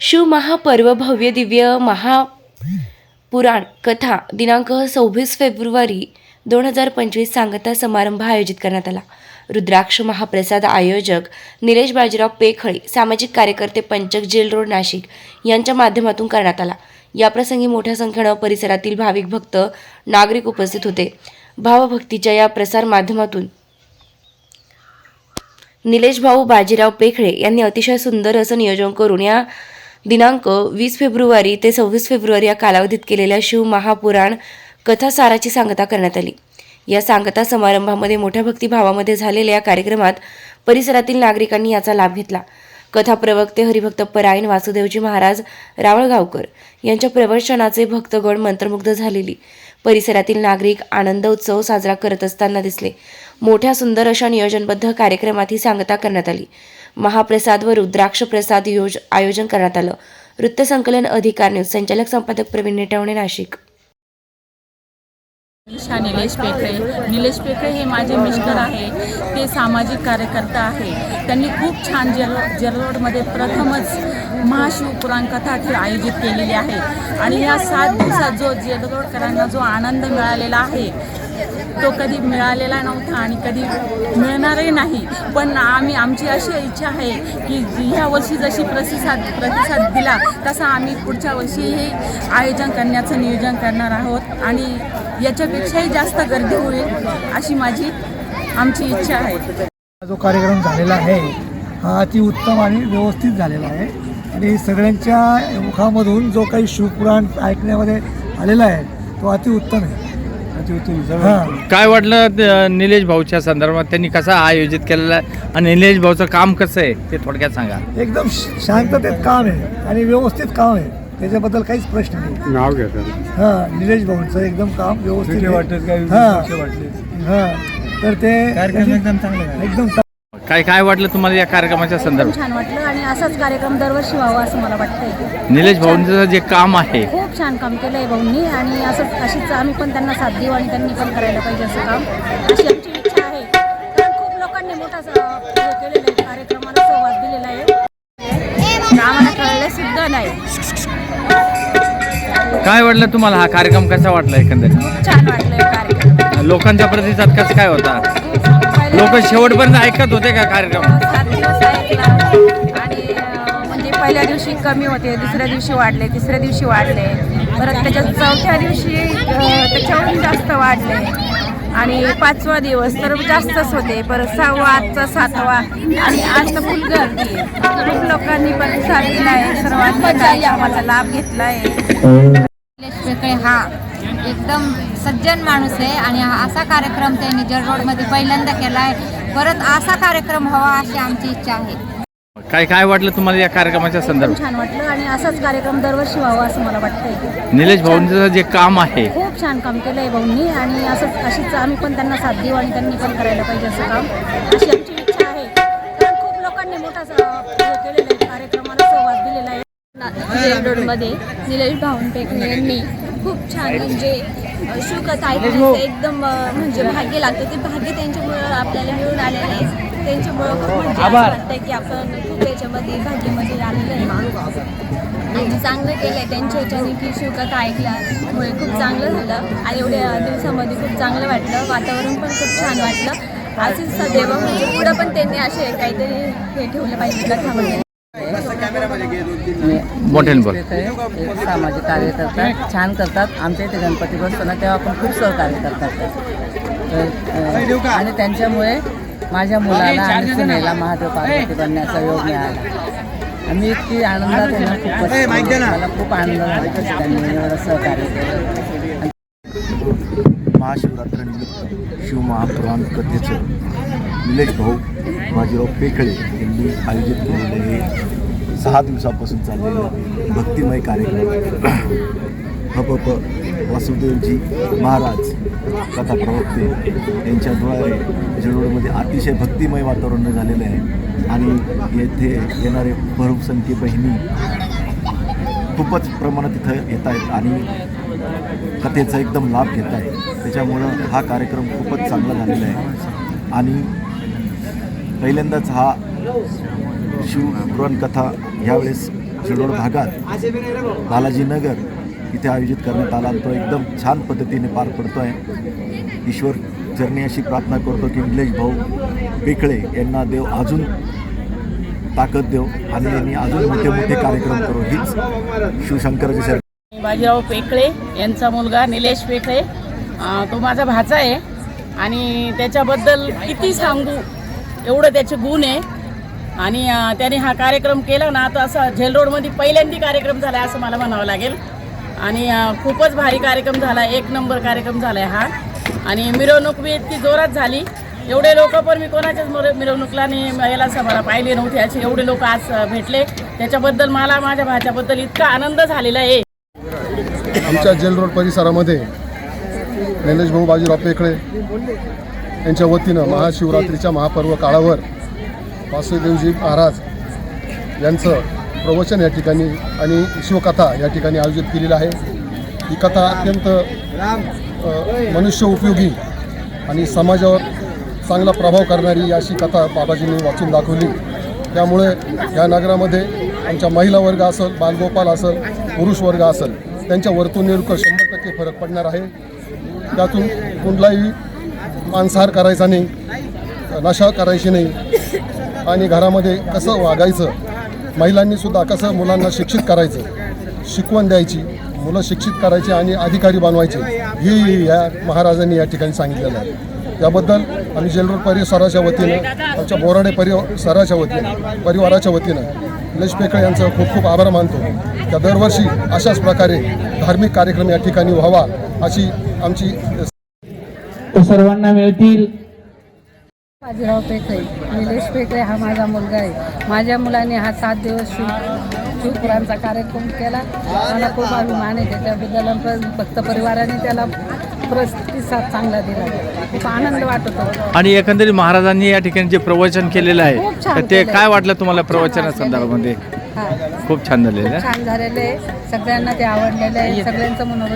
शिव महापर्व भव्य दिव्य महापुराण कथा दिनांक सव्वीस फेब्रुवारी दोन हजार पंचवीस सांगता समारंभ आयोजित करण्यात आला. रुद्राक्ष महाप्रसाद आयोजक निलेश बाजीराव पेखळे सामाजिक कार्यकर्ते पंचक जेल रोड नाशिक यांच्या माध्यमातून करण्यात आला. याप्रसंगी मोठ्या संख्येनं परिसरातील भाविक भक्त नागरिक उपस्थित होते. भावभक्तीच्या या प्रसार माध्यमातून निलेश भाऊ बाजीराव पेखळे यांनी अतिशय सुंदर असं नियोजन करून या दिनांक वीस फेब्रुवारी ते सव्वीस फेब्रुवारी या कालावधीत केलेल्या शिव महापुराण कथासाराची सांगता करण्यात आली. या सांगता समारंभामध्ये मोठ्या भक्तिभावामध्ये झालेल्या या कार्यक्रमात परिसरातील नागरिकांनी याचा लाभ घेतला. कथा प्रवक्ते हरिभक्त परायण वासुदेवजी महाराज रावळगावकर यांच्या प्रवचनाचे भक्तगण मंत्रमुग्ध झालेली. परिसरातील नागरिक आनंद उत्सव साजरा करत असताना दिसले. मोठ्या सुंदर अशा नियोजनबद्ध कार्यक्रमात ही सांगता करण्यात आली. महाप्रसाद व रुद्राक्ष प्रसाद योज आयोजन करण्यात आलं. वृत्तसंकलन अधिकार न्यूज संचालक संपादक प्रवीण नेटवणे नाशिक. निशा निलेश पेखळे. निलेश पेखळे हे माझे मिस्टर आहे. ते सामाजिक कार्यकर्ता आहे. त्यांनी खूप छान जेल जेलरोडमध्ये प्रथमच महाशिवपुराण कथा ही आयोजित केलेली आहे. आणि या सात दिवसात जो जेलरोडकरांना जो आनंद मिळालेला आहे तो कधी मिळालेला नव्हता आणि कधी मिळणारही नाही. पण आम्ही आमची अशी इच्छा आहे की ह्या वर्षी जशी प्रतिसाद प्रतिसाद दिला तसा आम्ही पुढच्या वर्षीही आयोजन करण्याचं नियोजन करणार आहोत. आणि याच्यापेक्षाही जास्त गर्दी होईल अशी माझी आमची इच्छा आहे. जो कार्यक्रम झालेला आहे हा अति उत्तम आणि व्यवस्थित झालेला आहे. आणि सगळ्यांच्या मुखामधून जो काही शिवपुराण ऐकण्यामध्ये आलेला आहे तो अतिउत्तम आहे. हां. काय वाटलं निलेश भाऊच्या संदर्भात? त्यांनी कसा आयोजित केलेला आहे? आणि निलेश भाऊचं काम कसं आहे ते थोडक्यात सांगा. एकदम श- शांततेत काम आहे आणि व्यवस्थित काम आहे. त्याच्याबद्दल काहीच प्रश्न नाही. नाव घेतात हां निलेश भाऊंचं एकदम काम व्यवस्थित काही हां. हां. तर ते एकदम चांगलं एकदम काय काय वाटलं तुम्हाला या कार्यक्रमाच्या संदर्भात? छान वाटलं आणि असाच कार्यक्रम दरवर्षी व्हावा असं मला वाटतंय. निलेश भाऊंचं जे काम आहे. खूप छान काम केलं आहे भाऊंनी आणि असंच अशीच आम्ही पण त्यांना साथ देऊ आणि त्यांनी पण करायला पाहिजे असं काम. अशी आमची इच्छा आहे. कारण खूप लोकांनी मोठा स- हे केलेलं आहे कार्यक्रमाला सहभाग दिलेला आहे. आम्हाला कळलं सुद्धा नाही. काय वाटलं तुम्हाला हा कार्यक्रम कसा वाटला एकंदरीत? खूप छान वाटलं कार्यक्रम लोकांचा प्रतिसाद कसा काय होता? लोक शेवटपर्यंत ऐकत होते का कार्यक्रम? सात दिवस ऐकला आणि अं, म्हणजे पहिल्या दिवशी कमी होते दुसऱ्या दिवशी वाढले तिसऱ्या दिवशी वाढले. परत त्याच्यात चौथ्या दिवशी अं, त्याच्याहून जास्त वाढले. आणि पाचवा दिवस तर जास्तच होते. परत सहावा आजचा सातवा. आणि आज तर फुल गर्दी आहे. खूप लोकांनी प्रतिसाद दिला आहे सर्वांनी आम्हाला लाभ घेतला आहे पेकळे हा एकदम सज्जन माणूस आहे आणि हा असा कार्यक्रम त्यांनी जर रोडमध्ये पहिल्यांदा केला आहे परत असा कार्यक्रम व्हावा अशी आमची इच्छा आहे. काय काय वाटलं तुम्हाला या कार्यक्रमाच्या संदर्भात? छान वाटलं आणि असाच कार्यक्रम दरवर्षी व्हावा असं मला वाटतंय. निलेश भाऊंचं जे काम आहे. खूप छान काम केलं आहे भाऊंनी आणि असंच अशीच आम्ही पण त्यांना साथ देऊ आणि त्यांनी पण करायला पाहिजे असं काम. अशी आमची रोडमध्ये निलेश भावनपेकणे यांनी खूप छान म्हणजे शिवकथा ऐकण्याचं एकदम म्हणजे भाग्य लागतं. ते भाग्य त्यांच्यामुळं आपल्याला मिळून आलेलं आहे. त्यांच्यामुळं खूप म्हणजे असं वाटतं की आपण खूप याच्यामध्ये भाग्यामध्ये आलेलं आहे. आणि चांगलं केलं आहे त्यांच्या ह्याच्याने की शिवकथा ऐकल्यामुळे खूप चांगलं झालं. आणि एवढ्या दिवसामध्ये खूप चांगलं वाटलं. वातावरण पण खूप छान वाटलं. असेच सदैव म्हणजे पुढं पण त्यांनी असे काहीतरी हे ठेवलं पाहिजे कथामध्ये. ते एक सामाजिक कार्य करतात छान करतात. आमच्या इथे गणपती बसतो ना तेव्हा पण खूप सहकार्य करतात आणि त्यांच्यामुळे माझ्या मुलाला आणि सुनेला महादेव पार्वती बनण्याचा योग मिळाला. आम्ही इतकी आनंदात मला खूप आनंद झाला की त्यांनी एवढं सहकार्य केलं. महाशिवरात्रनिमित्त शिवमहापुराण कथेचं निलेश भाऊ बाजीराव पेखळे यांनी आयोजित केलेलं हे सहा दिवसापासून चाललेलं भक्तिमय कार्यक्रम. हपप वासुदेवजी महाराज कथा प्रवक्ते यांच्याद्वारे जळोडमध्ये अतिशय भक्तिमय वातावरण झालेलं आहे. आणि येथे येणारे भरभसंख्य बहिणी खूपच प्रमाणात इथं येत आहेत आणि कथेचा एकदम लाभ घेत आहे त्याच्यामुळं हा कार्यक्रम खूपच चांगला झालेला आहे. आणि पहिल्यांदाच हा शिव पुराणकथा ह्यावेळेस शिरोड भागात बालाजीनगर इथे आयोजित करण्यात आला तो एकदम छान पद्धतीने पार पडतो आहे ईश्वर चरणी अशी प्रार्थना करतो की निलेश भाऊ पेकळे यांना देव अजून ताकद देव आणि यांनी अजून मोठे मोठे कार्यक्रम करू. हीच शिवशंकराची सर बाजीराव पेकळे यांचा मुलगा निलेश पेकळे. तो माझा भाचा आहे. आणि त्याच्याबद्दल किती सांगू एवढं त्याचे गुण आहे. आणि त्याने हा कार्यक्रम केला ना तर असा झेल रोडमध्ये पहिल्यांदी कार्यक्रम झाला आहे असं मला म्हणावं लागेल. आणि खूपच भारी कार्यक्रम झाला एक नंबर कार्यक्रम झाला आहे हा. आणि मिरवणूक बी इतकी जोरात झाली. एवढे लोक पण मी कोणाच्याच मिर- मिरवणुकीला आणि याला मला पाहिले नव्हते. असे एवढे लोक आज भेटले. त्याच्याबद्दल मला माझ्या भाच्याबद्दल इतका आनंद झालेला आहे. आमच्या जेल रोड परिसरामध्ये निलेश भाऊ बाजीराव पेकळे यांच्या वतीनं महाशिवरात्रीच्या महापर्व काळावर वासुदेवजी महाराज यांचं प्रवचन या ठिकाणी आणि शिवकथा या ठिकाणी आयोजित केलेली आहे. ही कथा अत्यंत मनुष्य उपयोगी आणि समाजावर चांगला प्रभाव करणारी अशी कथा बाबाजींनी वाचून दाखवली. त्यामुळे या नगरामध्ये आमच्या महिला वर्ग असेल बालगोपाल असेल पुरुष वर्ग असेल त्यांच्या वर्तणुकीवर शंभर टक्के फरक पडणार आहे. त्यातून कुठलाही मांसाहार करायचा नाही नशा करायची नाही. आणि घरामध्ये कसं वागायचं महिलांनी सुद्धा कसं मुलांना शिक्षित करायचं शिकवण द्यायची मुलं शिक्षित करायची आणि अधिकारी बनवायचे ही या महाराजांनी या ठिकाणी सांगितलेलं आहे. याबद्दल आम्ही जेलरोड परिसराच्या वतीनं आमच्या बोराडे परिसराच्या वतीनं परिवाराच्या वतीनं निलेश पेकळे यांचं खूप खूप आभार मानतो. त्या दरवर्षी अशाच प्रकारे धार्मिक कार्यक्रम या ठिकाणी व्हावा अशी आमची सर्वांना मिळतील. बाजीराव पेकळे निलेश पेकळे हा माझा मुलगा आहे. माझ्या मुलाने हा सात दिवस शिव शिवपुरांचा कार्यक्रम केला. मला खूप अभिमान आहे. त्याच्याबद्दल भक्त परिवाराने त्याला प्रतिसाद चांगला दिला. खूप आनंद वाटत होता. आणि एकंदरीत महाराजांनी या ठिकाणी जे प्रवचन केलेलं आहे ते. काय वाटलं तुम्हाला प्रवचना. संदर्भामध्ये? हा. खूप छान झालेलं आहे छान झालेलं आहे. सगळ्यांना ते आवडलेलं आहे. सगळ्यांचं मनोरंजन